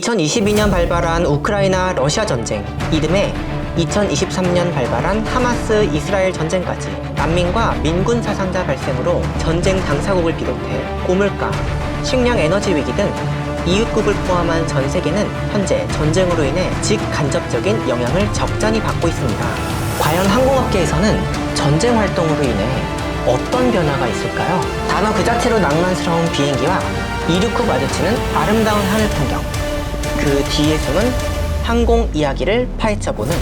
2022년 발발한 우크라이나 러시아 전쟁, 이듬해 2023년 발발한 하마스 이스라엘 전쟁까지 난민과 민군 사상자 발생으로 전쟁 당사국을 비롯해 고물가, 식량 에너지 위기 등 이웃국을 포함한 전 세계는 현재 전쟁으로 인해 직간접적인 영향을 적잖이 받고 있습니다. 과연 항공업계에서는 전쟁 활동으로 인해 어떤 변화가 있을까요? 단어 그 자체로 낭만스러운 비행기와 이륙 후 마주치는 아름다운 하늘 풍경. 그 뒤에 숨은 항공 이야기를 파헤쳐보는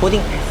보딩 패스.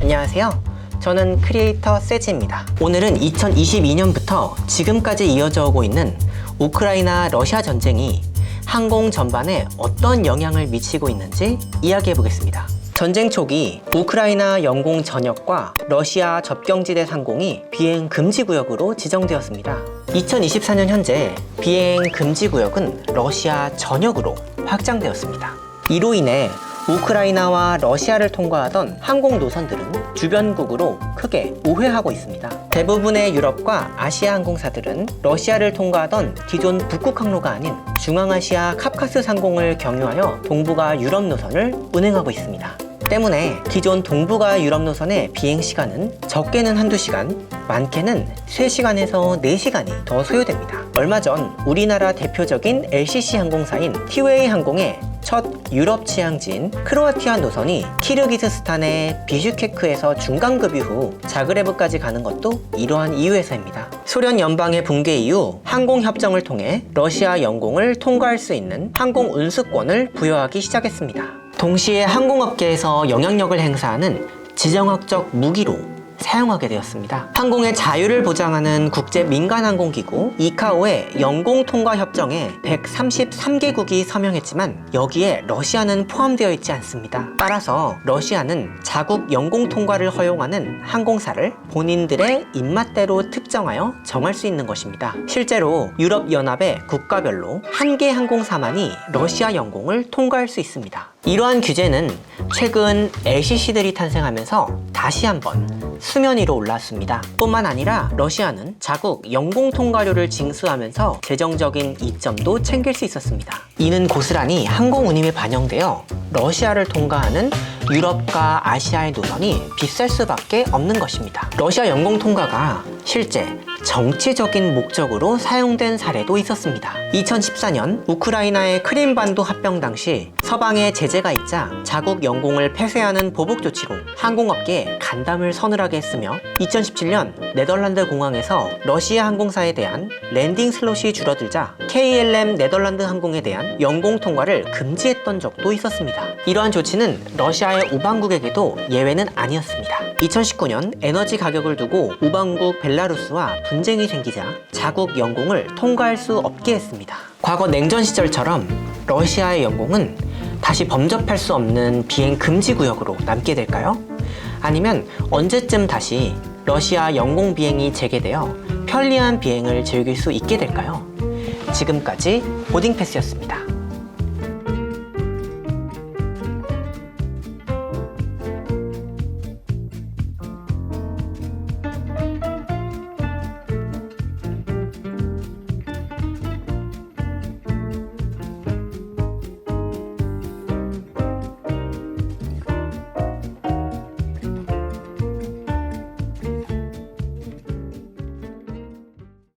안녕하세요. 저는 크리에이터 세지입니다. 오늘은 2022년부터 지금까지 이어져 오고 있는 우크라이나 러시아 전쟁이 항공 전반에 어떤 영향을 미치고 있는지 이야기해 보겠습니다. 전쟁 초기 우크라이나 영공 전역과 러시아 접경지대 상공이 비행 금지 구역으로 지정되었습니다. 2024년 현재 비행 금지 구역은 러시아 전역으로 확장되었습니다. 이로 인해 우크라이나와 러시아를 통과하던 항공 노선들은 주변국으로 크게 우회하고 있습니다. 대부분의 유럽과 아시아 항공사들은 러시아를 통과하던 기존 북극 항로가 아닌 중앙아시아 카카스 상공을 경유하여 동북아 유럽 노선을 운행하고 있습니다. 때문에 기존 동북아 유럽 노선의 비행 시간은 적게는 한두 시간, 많게는 3시간에서 4시간이 더 소요됩니다. 얼마 전 우리나라 대표적인 LCC 항공사인 티웨이 항공의 첫 유럽 취향지인 크로아티아 노선이 키르기스스탄의 비슈케크에서 중간급유 후 자그레브까지 가는 것도 이러한 이유에서입니다. 소련 연방의 붕괴 이후 항공협정을 통해 러시아 영공을 통과할 수 있는 항공 운수권을 부여하기 시작했습니다. 동시에 항공업계에서 영향력을 행사하는 지정학적 무기로 사용하게 되었습니다. 항공의 자유를 보장하는 국제 민간항공기구 이카오의 영공 통과 협정에 133개국이 서명했지만 여기에 러시아는 포함되어 있지 않습니다. 따라서 러시아는 자국 영공 통과를 허용하는 항공사를 본인들의 입맛대로 특정하여 정할 수 있는 것입니다. 실제로 유럽 연합의 국가별로 한 개 항공사만이 러시아 영공을 통과할 수 있습니다. 이러한 규제는 최근 LCC들이 탄생하면서 다시 한번 수면 위로 올랐습니다. 뿐만 아니라 러시아는 자국 영공 통과료를 징수하면서 재정적인 이점도 챙길 수 있었습니다. 이는 고스란히 항공 운임에 반영되어 러시아를 통과하는 유럽과 아시아의 노선이 비쌀 수밖에 없는 것입니다. 러시아 영공 통과가 실제 정치적인 목적으로 사용된 사례도 있었습니다. 2014년 우크라이나의 크림반도 합병 당시 서방의 제재가 있자 자국 영공을 폐쇄하는 보복 조치로 항공업계에 간담을 서늘하게 했으며 2017년 네덜란드 공항에서 러시아 항공사에 대한 랜딩 슬롯이 줄어들자 KLM 네덜란드 항공에 대한 영공 통과를 금지했던 적도 있었습니다. 이러한 조치는 러시아의 우방국에게도 예외는 아니었습니다. 2019년 에너지 가격을 두고 우방국 벨라루스와 분쟁이 생기자 자국 영공을 통과할 수 없게 했습니다. 과거 냉전 시절처럼 러시아의 영공은 다시 범접할 수 없는 비행 금지 구역으로 남게 될까요? 아니면 언제쯤 다시 러시아 영공 비행이 재개되어 편리한 비행을 즐길 수 있게 될까요? 지금까지 보딩 패스였습니다.